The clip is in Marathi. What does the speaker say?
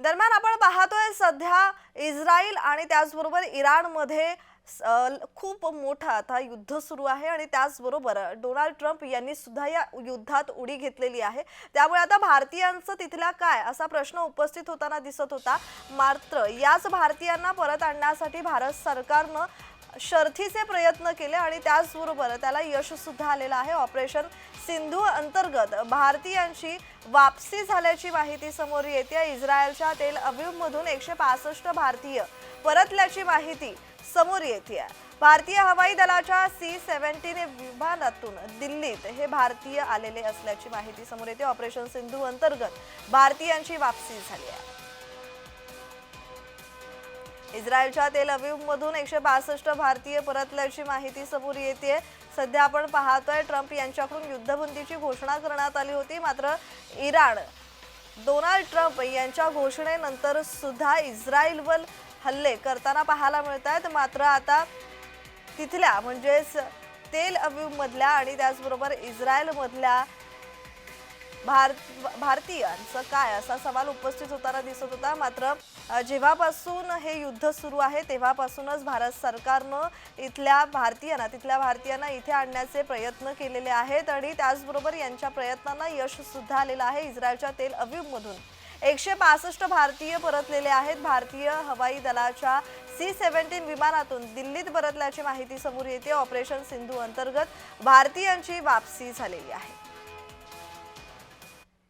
दरम्यान आपण पाहतोय सध्या इस्रायल आणि त्याचबरोबर इराणमध्ये स- खूप मोठं आता युद्ध सुरू आहे आणि त्याचबरोबर डोनाल्ड ट्रम्प यांनी सुद्धा या युद्धात उडी घेतलेली आहे. त्यामुळे आता भारतीयांचं तिथला काय असा प्रश्न उपस्थित होताना दिसत होता. मात्र याच भारतीयांना परत आणण्यासाठी भारत सरकारनं शर्थीचे प्रयत्न केले आणि त्याचबरोबर त्याला यशसुद्धा आलेलं आहे. ऑपरेशन सिंधू अंतर्गत भारतीयांची वापसी झाल्याची माहिती समोर येते. इस्रायलच्या तेल अभिवमधून एकशे पासष्ट भारतीय परतल्याची माहिती समोर येते. भारतीय हवाई दलाच्या सी सेव्हन्टीन विमानातून दिल्लीत हे भारतीय आलेले असल्याची माहिती समोर येते. ऑपरेशन सिंधू अंतर्गत भारतीयांची वापसी झाली आहे. इस्रायलच्या तेल अविवमधून एकशे बासष्ट भारतीय परतल्याची माहिती समोर येते. सध्या आपण पाहतोय ट्रम्प यांच्याकडून युद्धबंदीची घोषणा करण्यात आली होती. मात्र इराण डोनाल्ड ट्रम्प यांच्या घोषणेनंतर सुद्धा इस्रायलवर हल्ले करताना पाहायला मिळत आहेत मात्र आता तिथल्या म्हणजेच तेल अविवमधल्या आणि त्याचबरोबर इस्रायलमधल्या भारत भारतीयांचं काय असा सवाल उपस्थित होताना दिसत होता. मात्र जेव्हापासून हे युद्ध सुरू आहे तेव्हापासूनच भारत सरकारनं इथल्या भारतीयांना तिथल्या भारतीयांना इथे आणण्याचे प्रयत्न केलेले आहेत आणि त्याचबरोबर यांच्या प्रयत्नांना यश सुद्धा आलेलं आहे. इस्रायलच्या तेल अविवमधून एकशे पासष्ट भारतीय परतलेले आहेत. भारतीय हवाई दलाच्या सी सेव्हन्टीन विमानातून दिल्लीत परतल्याची माहिती समोर येते. ऑपरेशन सिंधू अंतर्गत भारतीयांची वापसी झालेली आहे.